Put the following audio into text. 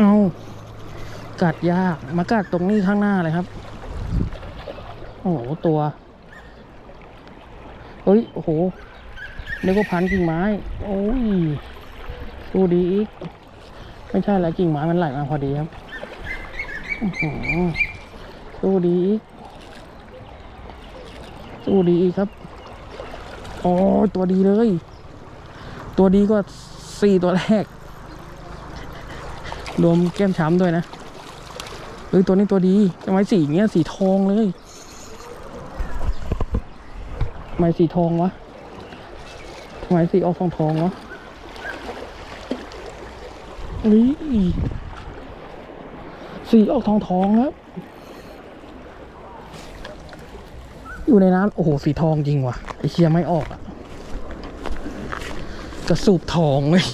เอากัดยาก มากัดตรงนี้ข้างหน้าเลยครับ โอ้โห ตัวเฮ้ย โอ้โหนึกว่าพันกิ่งไม้ โอ้ยดูดีอีก ไม่ใช่แล้วกิ่งไม้มันไหลมาพอดีครับอื้ดีอีกดูดีอีกครับ โอ้ตัวดีเลย ตัวดีกว่าสี่ตัวแรก รวมแก้มช้ำด้วยนะเฮ้ยตัวนี้ตัวดีทำไมสีเงี้ยสีทองเลย ไม้สีทองวะทำไมสีออกทองทองวะนี่สีออกทองทองครับ อยู่ในน้ำโอ้โหสีทองจริงว่ะไอเชียไม่ออกอะกระสูบทองเลย